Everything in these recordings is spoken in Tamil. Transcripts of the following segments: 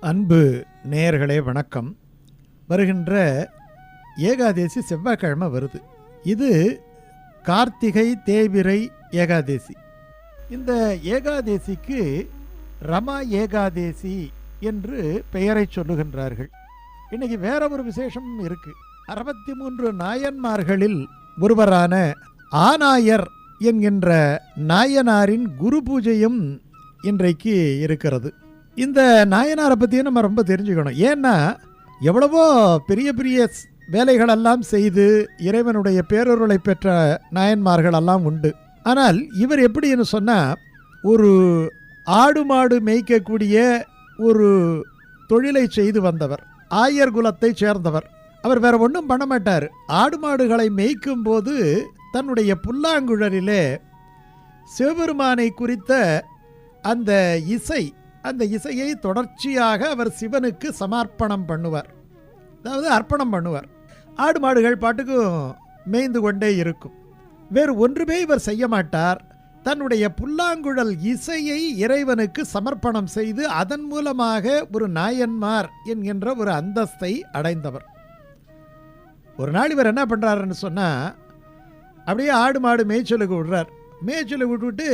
அன்பு நேயர்களே வணக்கம். வருகின்ற ஏகாதேசி செவ்வாய்க்கிழமை வருது. இது கார்த்திகை தேவிரை ஏகாதேசி. இந்த ஏகாதேசிக்கு ரமா ஏகாதேசி என்று பெயரை சொல்லுகின்றார்கள். இன்னைக்கு வேற ஒரு விசேஷமும் இருக்கு. அறுபத்தி மூன்று நாயன்மார்களில் ஒருவரான ஆநாயர் என்கின்ற நாயனாரின் குரு பூஜையும் இன்றைக்கு இருக்கிறது. இந்த நாயனாரை பற்றியும் நம்ம ரொம்ப தெரிஞ்சுக்கணும். ஏன்னா எவ்வளவோ பெரிய பெரிய வேலைகளெல்லாம் செய்து இறைவனுடைய பேரொருளை பெற்ற நாயன்மார்கள் எல்லாம் உண்டு. ஆனால் இவர் எப்படின்னு சொன்னால் ஒரு ஆடு மாடு மேய்க்கக்கூடிய ஒரு தொழிலை செய்து வந்தவர். ஆயர் குலத்தைச் சேர்ந்தவர். அவர் வேற ஒன்றும் பண்ண மாட்டார். ஆடு மாடுகளை மேய்க்கும் போது தன்னுடைய புல்லாங்குழலிலே சிவபெருமானை குறித்த அந்த இசை அந்த இசையை தொடர்ச்சியாக அவர் சிவனுக்கு சமர்ப்பணம் பண்ணுவார். அதாவது அர்ப்பணம் பண்ணுவார். ஆடு மாடுகள் பாட்டுக்கும் மேய்ந்து கொண்டே இருக்கும். வேறு ஒன்றுமே இவர் செய்ய மாட்டார். தன்னுடைய புல்லாங்குழல் இசையை இறைவனுக்கு சமர்ப்பணம் செய்து அதன் மூலமாக ஒரு நாயன்மார் என்கின்ற ஒரு அந்தஸ்தை அடைந்தவர். ஒரு நாள் இவர் என்ன பண்ணுறாருன்னு சொன்னால் அப்படியே ஆடு மாடு மேய்ச்சலுக்கு விடுறார். மேய்ச்சலுக்கு விட்டுவிட்டு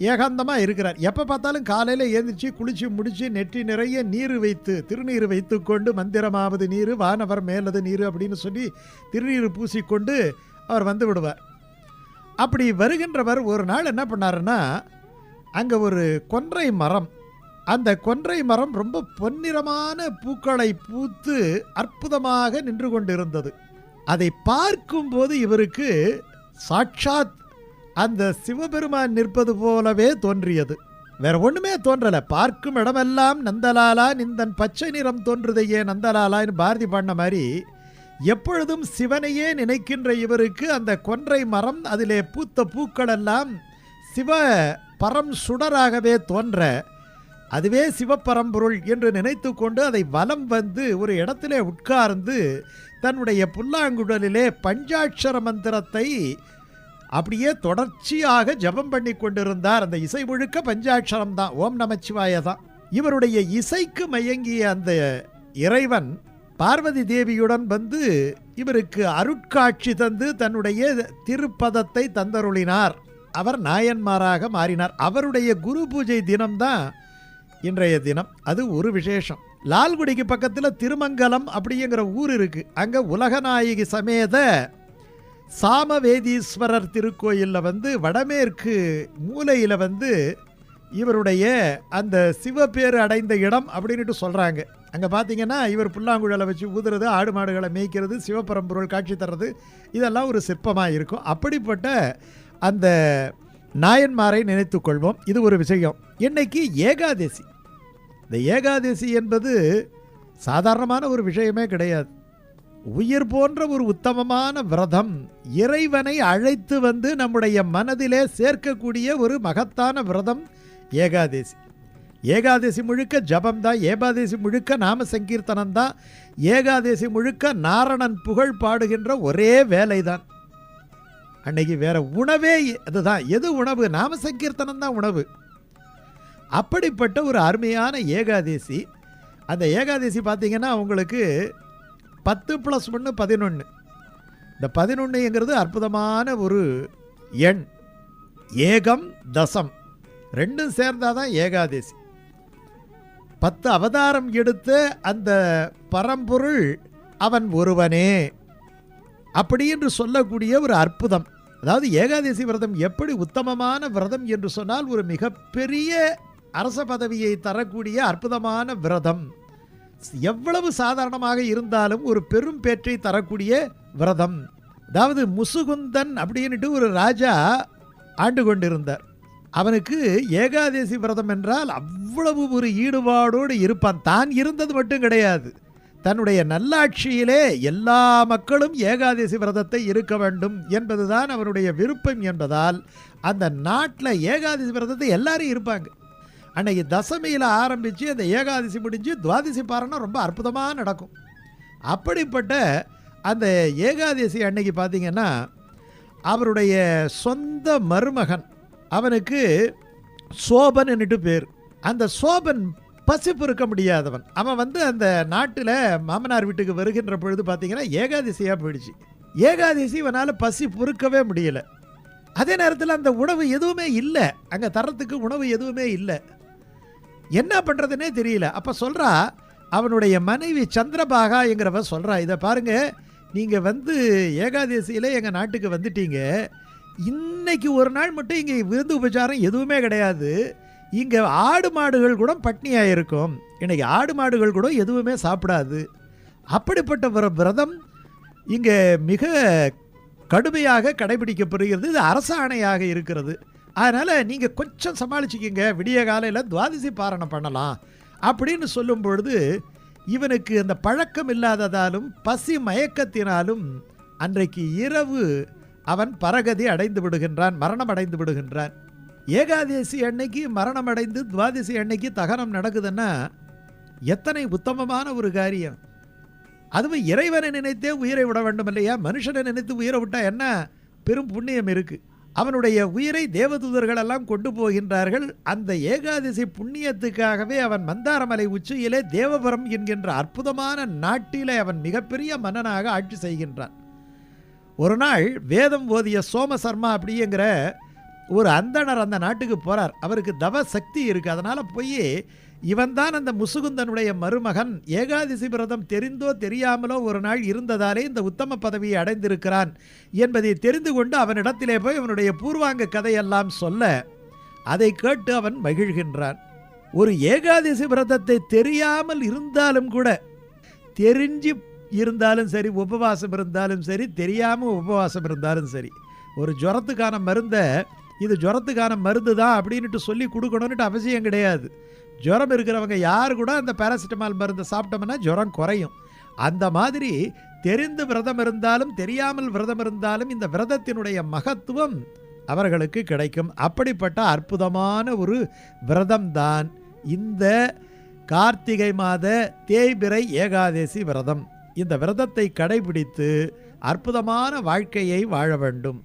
ஏகாந்தமாக இருக்கிறார். எப்போ பார்த்தாலும் காலையில் ஏந்திரிச்சு குளிச்சு முடிச்சு நெற்றி நிறைய நீர் வைத்து திருநீர் வைத்து கொண்டு மந்திரமாவது நீர் வானவர் மேலது நீர் அப்படின்னு சொல்லி திருநீர் பூசிக்கொண்டு அவர் வந்து விடுவார். அப்படி வருகின்றவர் ஒரு நாள் என்ன பண்ணாருன்னா அங்கே ஒரு கொன்றை மரம். அந்த கொன்றை மரம் ரொம்ப பொன்னிறமான பூக்களை பூத்து அற்புதமாக நின்று கொண்டிருந்தது. அதை பார்க்கும்போது இவருக்கு சாட்சாத் அந்த சிவபெருமான் நிற்பது போலவே தோன்றியது. வேற ஒண்ணுமே தோன்றல. பார்க்கும் இடமெல்லாம் நந்தலாலா நிந்தன் பச்சை நிறம் தோன்றுதையே நந்தலாலான்னு பாரதி பாடின மாதிரி எப்பொழுதும் சிவனையே நினைக்கின்ற இவருக்கு அந்த கொன்றை மரம் அதிலே பூத்த பூக்கள் எல்லாம் சிவ பரம் சுடராகவே தோன்ற அதுவே சிவப்பரம்பொருள் என்று நினைத்து கொண்டு அதை வலம் வந்து ஒரு இடத்திலே உட்கார்ந்து தன்னுடைய புல்லாங்குழலிலே பஞ்சாட்சர மந்திரத்தை அப்படியே தொடர்ச்சியாக ஜெபம் பண்ணி கொண்டிருந்தார். அந்த இசை முழுக்க பஞ்சாட்சரம் தான். ஓம் நமச்சிவாய தான். இவருடைய இசைக்கு மயங்கிய அந்த இறைவன் பார்வதி தேவியுடன் வந்து இவருக்கு அருட்காட்சி தந்து தன்னுடைய திருப்பதத்தை தந்தருளினார். அவர் நாயன்மாராக மாறினார். அவருடைய குரு பூஜை தினம்தான் இன்றைய தினம். அது ஒரு விசேஷம். லால்குடிக்கு பக்கத்தில் திருமங்கலம் அப்படிங்கிற ஊர் இருக்கு. அங்கே உலகநாயகி சமேத சாமவேதீஸ்வரர் திருக்கோயிலில் வந்து வடமேற்கு மூலையில் வந்து இவருடைய அந்த சிவப்பேறு அடைந்த இடம் அப்படின்ட்டு சொல்கிறாங்க அங்கே பார்த்தீங்கன்னா இவர் புல்லாங்குழலை வச்சு ஊதுறது ஆடு மாடுகளை மேய்க்கிறது சிவபரம்பொருள் காட்சி தர்றது இதெல்லாம் ஒரு சிற்பமாக இருக்கும். அப்படிப்பட்ட அந்த நாயன்மாரை நினைத்து கொள்வோம். இது ஒரு விஷயம். இன்னைக்கு ஏகாதசி. இந்த ஏகாதசி என்பது சாதாரணமான ஒரு விஷயமே கிடையாது. உயிர் போன்ற ஒரு உத்தமமான விரதம் இறைவனை அழைத்து வந்து நம்முடைய மனதிலே சேர்க்கக்கூடிய ஒரு மகத்தான விரதம் ஏகாதசி. ஏகாதசி முழுக்க ஜபம் தான் ஏகாதசி முழுக்க நாம சங்கீர்த்தனம் தான் ஏகாதசி முழுக்க நாரணன் புகழ் பாடுகின்ற ஒரே வேலை தான் அன்னைக்கு வேற உணவே அதுதான் எது உணவு? நாம சங்கீர்த்தனம் தான் உணவு. அப்படிப்பட்ட ஒரு அருமையான ஏகாதசி. அந்த ஏகாதசி பார்த்தீங்கன்னா உங்களுக்கு பத்து ப்ளஸ் ஒன்று பதினொன்று இந்த பதினொன்றுங்கிறது அற்புதமான ஒரு எண். ஏகம் தசம். ரெண்டும் சேர்ந்தாதான் ஏகாதசி. பத்து அவதாரம் எடுத்த அந்த பரம்பொருள் அவன் ஒருவனே. அப்படி என்று சொல்லக்கூடிய ஒரு அற்புதம். அதாவது ஏகாதசி விரதம் எப்படி உத்தமமான விரதம் என்று சொன்னால் ஒரு மிகப்பெரிய அரச பதவியை தரக்கூடிய அற்புதமான விரதம். எவ்வளவு சாதாரணமாக இருந்தாலும் ஒரு பெரும் பேற்றை தரக்கூடிய விரதம். அதாவது முசுகுந்தன் அப்படின்ட்டு ஒரு ராஜா ஆண்டு கொண்டிருந்தார். அவனுக்கு ஏகாதசி விரதம் என்றால் அவ்வளவு ஒரு ஈடுபாடோடு இருப்பான். தான் இருந்தது மட்டும் கிடையாது. தன்னுடைய நல்லாட்சியிலே எல்லா மக்களும் ஏகாதசி விரதத்தை இருக்க வேண்டும் என்பதுதான் அவருடைய விருப்பம் என்பதால் அந்த நாட்டில் ஏகாதசி விரதத்தை எல்லாரும் இருப்பாங்க. அன்னைக்கு தசமியில் ஆரம்பித்து அந்த ஏகாதசி முடிஞ்சு துவாதசி பாருன்னா ரொம்ப அற்புதமாக நடக்கும். அப்படிப்பட்ட அந்த ஏகாதசி அன்னைக்கு பார்த்தீங்கன்னா அவருடைய சொந்த மருமகன் அவனுக்கு சோபன்னுட்டு பேர். அந்த சோபன் பசி பொறுக்க முடியாதவன். அவன் வந்து அந்த நாட்டில் மாமனார் வீட்டுக்கு வருகின்ற பொழுது பார்த்திங்கன்னா ஏகாதசியாக போயிடுச்சு. ஏகாதசி இவனால் பசி பொறுக்கவே முடியல. அதே நேரத்தில் அந்த உணவு எதுவுமே இல்லை. அங்கே தரத்துக்கு உணவு எதுவுமே இல்லை. என்ன பண்ணுறதுனே தெரியல. அப்போ சொல்கிறா அவனுடைய மனைவி சந்திரபாகா என்கிறவ சொல்கிறா இதை பாருங்கள் நீங்கள் வந்து ஏகாதசியில் எங்கள் நாட்டுக்கு வந்துட்டீங்க. இன்னைக்கு ஒரு நாள் மட்டும் இங்கே விருந்து உபச்சாரம் எதுவுமே கிடையாது. இங்கே ஆடு மாடுகள் கூட பட்னியாக இருக்கும். இன்றைக்கி ஆடு மாடுகள் கூட எதுவுமே சாப்பிடாது. அப்படிப்பட்ட ஒரு விரதம் இங்கே மிக கடுமையாக கடைபிடிக்கப்படுகிறது. இது அரசாணையாக இருக்கிறது. அதனால் நீங்கள் கொஞ்சம் சமாளிச்சுக்கிங்க. விடிய காலையில் துவாதசி பாரணம் பண்ணலாம். அப்படின்னு சொல்லும் பொழுது இவனுக்கு அந்த பழக்கம் இல்லாததாலும் பசி மயக்கத்தினாலும் அன்றைக்கு இரவு அவன் பரகதி அடைந்து விடுகின்றான் மரணம் அடைந்து விடுகின்றான். ஏகாதசி அன்னைக்கு மரணம் அடைந்து துவாதசி அன்னைக்கு தகனம் நடக்குதுன்னா எத்தனை உத்தமமான ஒரு காரியம். அதுவும் இறைவனை நினைத்தே உயிரை விட வேண்டும் இல்லையா மனுஷனை நினைத்து உயிரை விட்டால் என்ன? பெரும் புண்ணியம் இருக்குது அவனுடைய உயிரை தேவதூதர்கள் எல்லாம் கொண்டு போகின்றார்கள். அந்த ஏகாதசி புண்ணியத்துக்காகவே அவன் மந்தாரமலை உச்சியிலே தேவபுரம் என்கின்ற அற்புதமான நாட்டிலே அவன் மிகப்பெரிய மன்னனாக ஆட்சி செய்கின்றான். ஒரு நாள் வேதம் ஓதிய சோமசர்மா அப்படிங்கிற ஒரு அந்தணர் அந்த நாட்டுக்கு போறார். அவருக்கு தவ சக்தி இருக்குது அதனால் போய் இவன்தான் அந்த முசுகுந்தனுடைய மருமகன். ஏகாதசி விரதம் தெரிந்தோ தெரியாமலோ ஒரு நாள் இருந்ததாலே இந்த உத்தம பதவியை அடைந்திருக்கிறான் என்பதை தெரிந்து கொண்டு அவனிடத்திலே போய் அவனுடைய பூர்வாங்க கதையெல்லாம் சொல்ல அதை கேட்டு அவன் மகிழ்கின்றான். ஒரு ஏகாதசி விரதத்தை தெரியாமல் இருந்தாலும் கூட தெரிஞ்சு இருந்தாலும் சரி உபவாசம் இருந்தாலும் சரி தெரியாமல் உபவாசம் இருந்தாலும் சரி ஒரு ஜுரத்துக்கான மருந்தை இது ஜுரத்துக்கான மருந்து தான் அப்படின்ட்டு சொல்லி கொடுக்கணும்னுட்டு அவசியம் கிடையாது. ஜுரம் இருக்கிறவங்க யார் கூட அந்த பேராசிட்டமால் மருந்தை சாப்பிட்டோம்னா ஜுரம் குறையும். அந்த மாதிரி தெரிந்து விரதம் இருந்தாலும் தெரியாமல் விரதம் இருந்தாலும் இந்த விரதத்தினுடைய மகத்துவம் அவர்களுக்கு கிடைக்கும். அப்படிப்பட்ட அற்புதமான ஒரு விரதம்தான் இந்த கார்த்திகை மாத தேய்பிரை ஏகாதசி விரதம். இந்த விரதத்தை கடைபிடித்து அற்புதமான வாழ்க்கையை வாழ வேண்டும்.